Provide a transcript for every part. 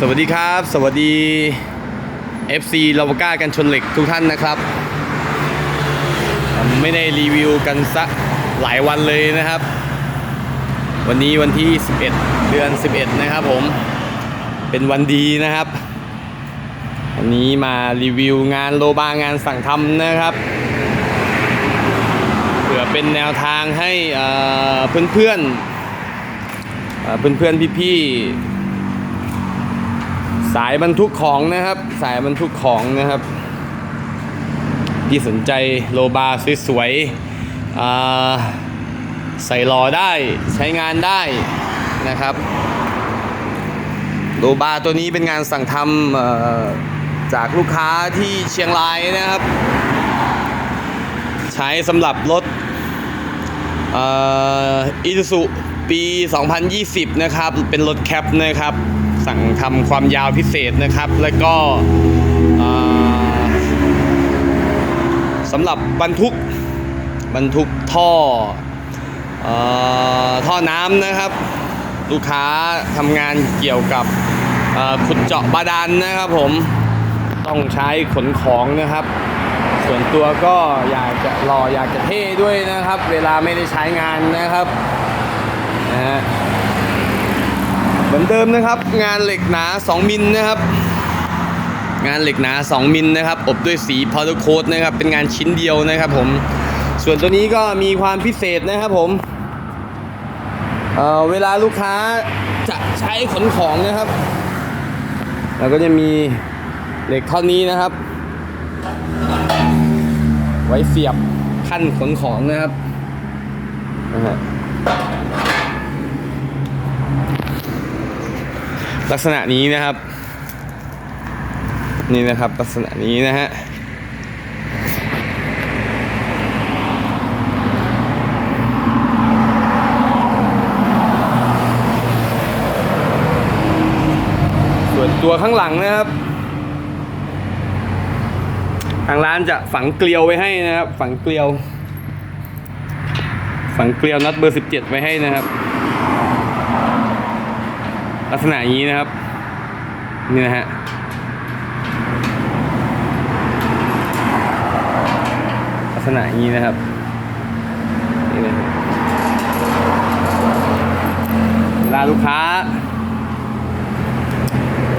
สวัสดีครับ สวัสดี FC ลาวก้ากันชนเหล็กทุกท่านนะครับ ไม่ได้รีวิวกันสักหลายวันเลยนะครับ วันนี้วันที่ 11 เดือน 11 นะครับผม เป็นวันดีนะครับ วันนี้มารีวิวงานโลบางานสั่งทำนะครับ เผื่อเป็นแนวทางให้เอ่อเพื่อนๆเอ่อเพื่อนๆพี่ๆ สายบรรทุกของนะครับ สายบรรทุกของนะครับ ที่สนใจโลบาสวยๆใส่ล้อได้ใช้งานได้นะครับ โลบาตัวนี้เป็นงานสั่งทำจากลูกค้าที่เชียงรายนะครับ ใช้สำหรับรถอีซูซุปี 2020 นะครับ เป็นรถแคปนะครับ สั่งทำความยาวพิเศษนะครับ แล้วก็สำหรับบรรทุกบรรทุกท่ออท่อน้ำนะครับ ลูกค้าทำงานเกี่ยวกับขุดเจาะบาดาลนนะครับผมต้องใช้ขนของนะครับ ส่วนตัวก็อยากจะรออยากจะเท่ด้วยนะครับ เวลาไม่ได้ใช้งานนะครับนะฮะ เหมือนเดิมนะครับ งานเหล็กหนา 2 มิลนะครับ งานเหล็กหนา 2 มิลนะครับ อบด้วยสีพาวเดอร์โคดนะครับ เป็นงานชิ้นเดียวนะครับผม ส่วนตัวนี้ก็มีความพิเศษนะครับผมเเวลาลูกค้าจะใช้ขนของนะครับแล้วก็จะมีเหล็กท่อนนี้นะครับ ไว้เสียบขั้นขนของนะครับนะฮะ ลักษณะนี้นะครับ นี่นะครับลักษณะนี้นะฮะส่วนตัวข้างหลังนะครับ ทางร้านจะฝังเกลียวไว้ให้นะครับ ฝังเกลียว ฝังเกลียวน็อตเบอร์ 17 ไว้ให้นะครับ กษณะอย่างนี้นะครับ นี่นะฮะลักษณะอย่างนี้นะครับนี่นะครับเวลาลูกค้า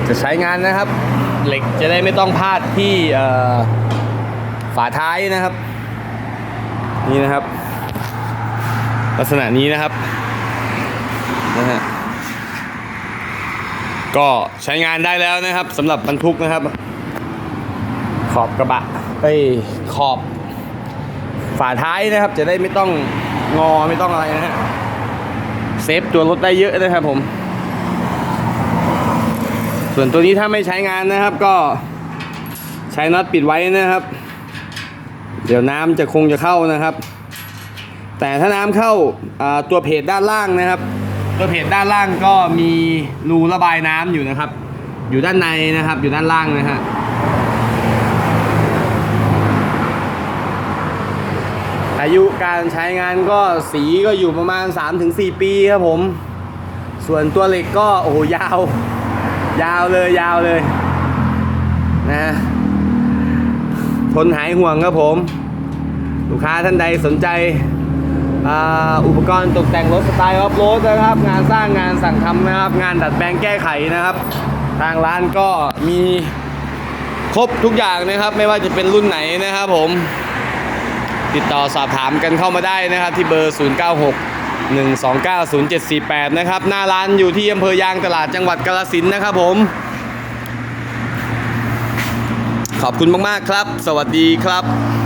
จะใช้งานนะครับ เหล็กจะได้ไม่ต้องพลาดที่เอ่อฝาท้ายนะครับ นี่นะครับ ลักษณะนี้นะครับนะฮะ ก็ใช้งานได้แล้วนะครับสำหรับบรรทุกนะครับ ขอบกระบะเอ้ยขอบ ฝาท้ายนะครับ จะได้ไม่ต้องงอไม่ต้องอะไรนะฮะเซฟตัวรถได้เยอะนะครับผม ส่วนตัวนี้ถ้าไม่ใช้งานนะครับ ก็ใช้น็อตปิดไว้นะครับ เดี๋ยวน้ำจะคงจะเข้านะครับ แต่ถ้าน้ำเข้าอ่าตัวเพจด้านล่างนะครับ ตัวเพจด้านล่างก็มีรูระบายน้ำอยู่นะครับ อยู่ด้านในนะครับ อยู่ด้านล่างนะฮะอายุการใช้งานก็สีก็อยู่ประมาณ 3-4 ปีครับผม ส่วนตัวเหล็กก็โอ้โหยาว ยาวเลยยาวเลยนะทนหายห่วงครับผม ลูกค้าท่านใดสนใจ อุปกรณ์ตกแต่งรถสไตล์ออฟโรดนะครับ งานสร้างงานสั่งทำนะครับ งานดัดแปลงแก้ไขนะครับ ทางร้านก็มีครบทุกอย่างนะครับ ไม่ว่าจะเป็นรุ่นไหนนะครับผม ติดต่อสอบถามกันเข้ามาได้นะครับ ที่เบอร์ 096 129 0748 นะครับ หน้าร้านอยู่ที่อำเภอยางตลาดจังหวัดกาฬสินนะครับผม ขอบคุณมาก ๆ ครับ สวัสดีครับ